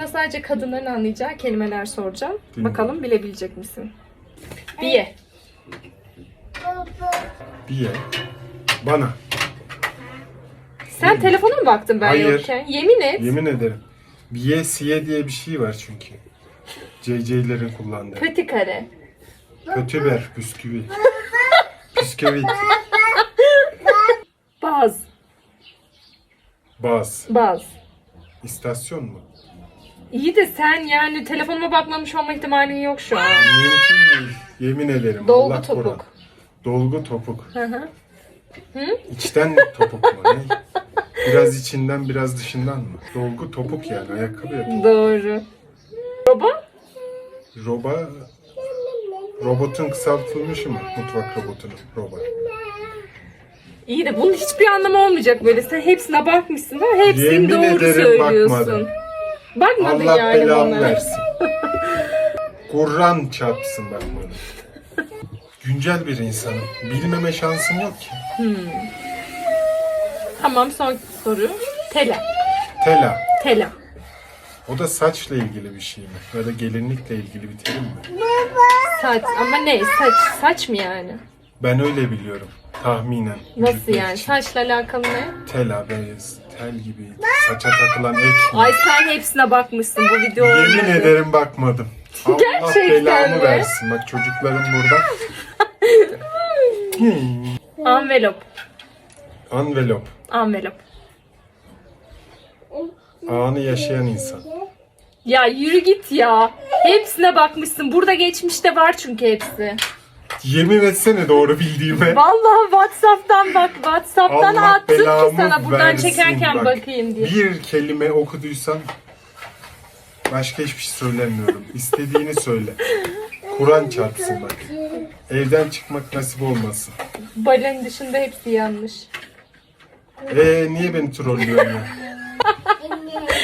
Sana sadece kadınların anlayacağı kelimeler soracağım. Bakalım bilebilecek misin? Biye. Biye. Bana. Sen telefona mı baktın ben Hayır. yokken? Yemin et. Yemin ederim. Biye siye diye bir şey var çünkü. CC'lerin kullandığı. Pöti kare. Kötüber, bisküvi. Bisküvit. Baz. Baz. Baz. İstasyon mu? İyi de sen yani telefonuma bakmamış olma ihtimalin yok şu an. Mümkün değil. Yemin ederim. Dolgu Allah topuk. korusun. Dolgu topuk. Hı hı. İçten topuk mu? Ne? Biraz içinden biraz dışından mı? Dolgu topuk yani ayakkabı yapıyor. Doğru. Roba? Roba robotun kısaltılmışı mı? Mutfak robotunun roba. İyi de bunun hiçbir anlamı olmayacak böyle. Sen hepsine bakmışsın ama hepsini Yemin doğru ederim söylüyorsun. bakmadım. Bakmadın Allah yani belamı bana. versin. Kur'an çarpsın bakmadım. Güncel bir insanım. Bilmeme şansım yok ki. Tamam son soru. Tela. Tela. Tela. O da saçla ilgili bir şey mi? Ya da gelinlikle ilgili bir terim mi? Saç ama ne? Saç saç mı yani? Ben öyle biliyorum. Tahminen. Nasıl yani? Saçla alakalı ne? Tela, beyaz, tel gibi saça takılan ek? Ay sen hepsine bakmışsın bu video Yemin olmadı. ederim bakmadım. Allah Gerçekten belamı mi? versin. Bak çocuklarım burada. Hmm. Envelop. Envelop. Envelop. Anı yaşayan insan. Ya yürü git ya. Hepsine bakmışsın. Burada geçmişte var çünkü hepsi. Yemin etsene doğru bildiğime. Vallahi WhatsApp'tan bak. WhatsApp'tan Allah attım ki belamı sana buradan versin çekerken bak. bakayım diye. Bir kelime okuduysan başka hiçbir şey söylemiyorum. İstediğini söyle. Kur'an çarpsın bak. Evden çıkmak nasip olmasın. Balen dışında hepsi yanlış. Ee niye beni trollüyorsun ya?